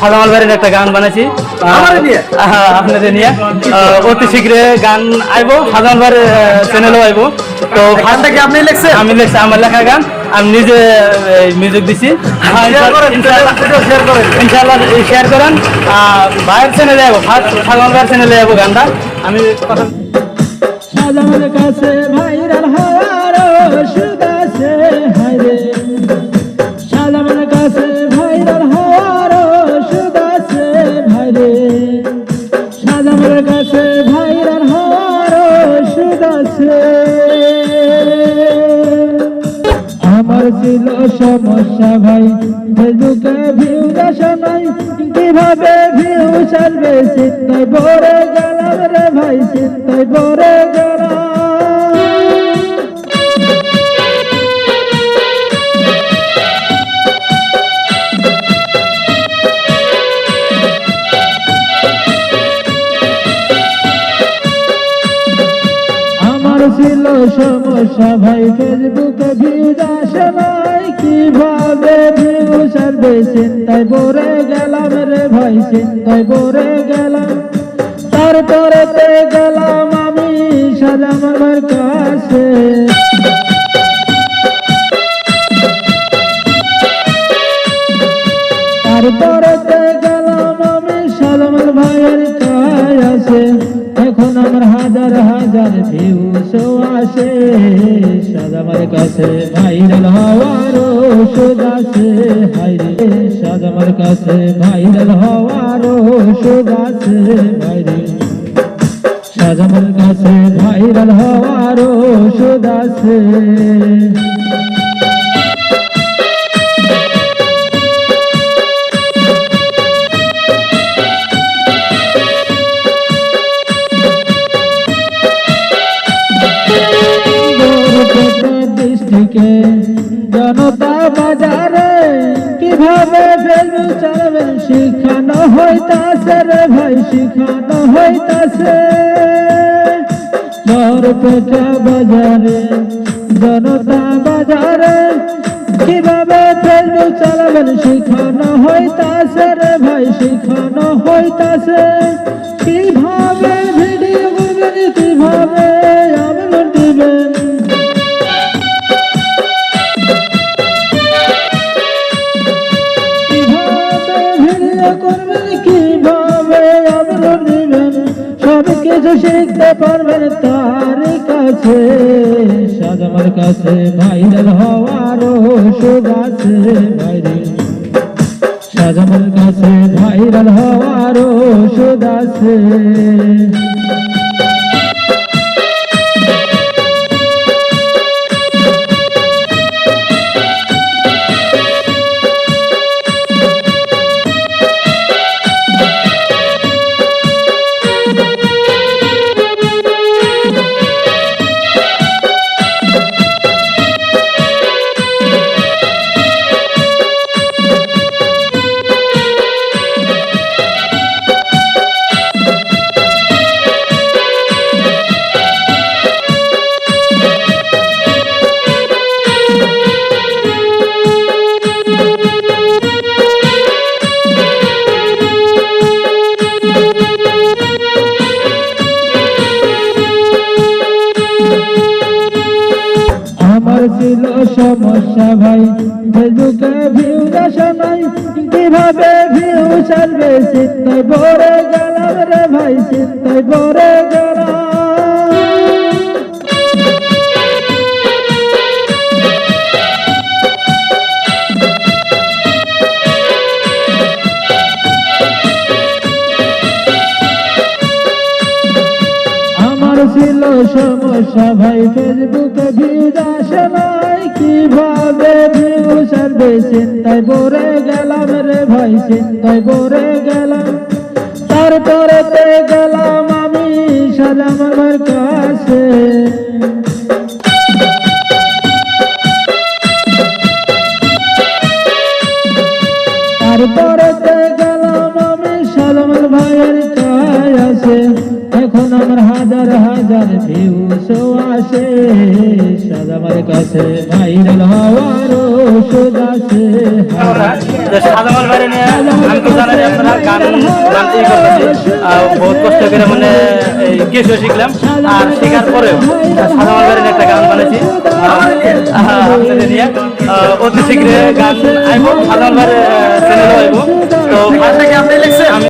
সাদামাল বাড়ির একটা গান বানাইছি। আপনাদের নিয়ে। অতি শীঘ্রে গান আইবো সাদামাল বাড়ির চ্যানেলও আইবো। তো গানটা কি আপনি লিখছেন? আমি লেখছি আমার লেখা গান। আমি নিজে মিউজিক দিছি। ভিডিও শেয়ার করেন ইনশাআল্লাহ শেয়ার করেন আর ভাইয়ের চ্যানেলে যাব ফার্স্ট সালমান ভাইয়ের চ্যানেলে যাব গানটা। আমি কথা ছিল সমস্যা ভাই। ফেসবুকে ভিউ আসা নাই। কীভাবে ভিউ চলবে চিন্তায় বড় গেলাম রে ভাই চিন্তায় বড় গেলাম। সমস্যা ফেসবুকে ভিউ আসে কীভাবে ভিউ ছাড়বে চিন্তায় পড়ে গেলাম রে ভাই, চিন্তায় পড়ে গেলাম। তারপরে গেলাম আমি সাজামার কাছে। তারপরে গেলাম আমি সালামের ভাইয়ের কাছে। এখন আমার হাজার হাজার ভিউস আসে সাজামার কাছে ভাইরাল হওয়ার ওষুধ আছে। হাইরে সাজামার কাছে ভাইরাল হওয়ার ওষুধ আছে। ভাইরে সাজামার কাছে ভাইরাল হওয়ার ওষুধ আছে। ডিস্ট্রিক্টে জনতা বাজারে কীভাবে ফেসবুক চালাবেন শিখানো হইতাছে রে ভাই, শিখানো হইতাছে। বরপেটা বাজারে, জনতা বাজারে কীভাবে ফেসবুক চালাবেন শিখানো হইতাছে রে ভাই, শিখানো হইতাছে। কীভাবে কিছু শিখতে পারবেন তার কাছে সাজামার কাছে ভাইরাল হওয়ার সুখ আছে বাইরে সাজামার কাছে ভাইরাল হওয়ারও ওষুধ আছে ফেসবুকে ভিউ আসা নাই, কীভাবে ভিউ ছাড়বে? চিন্তায় বড় গেলাম রে ভাই চিন্তায় পড়ে গেলাম। ছিল সমস্যা ভাই ফেসবুকে ভিউ আসে কীভাবে ভিউ ছাড়বে চিন্তায় পড়ে গেলাম রে ভাই, চিন্তায় পড়ে ভাইয়ের কাছে এখন আমার হাজার হাজার ভিউস আসে। সালামের কাছে ভাইরাল হওয়ার ওষুধ সাদামাল নিয়ে আমি তো জানাই ই করতেছি। বহুত কষ্ট করে মানে কেশও শিখলাম। আর শেখার পরেও সাদা মালবাড়ির একটা গান বানাইছি। আপনাদের নিয়ে অতি শীঘ্রই গান আইব সাদা মালবাড়ির চ্যানেলও আইব। তো গানটা কি আপনি লিখছেন? আমি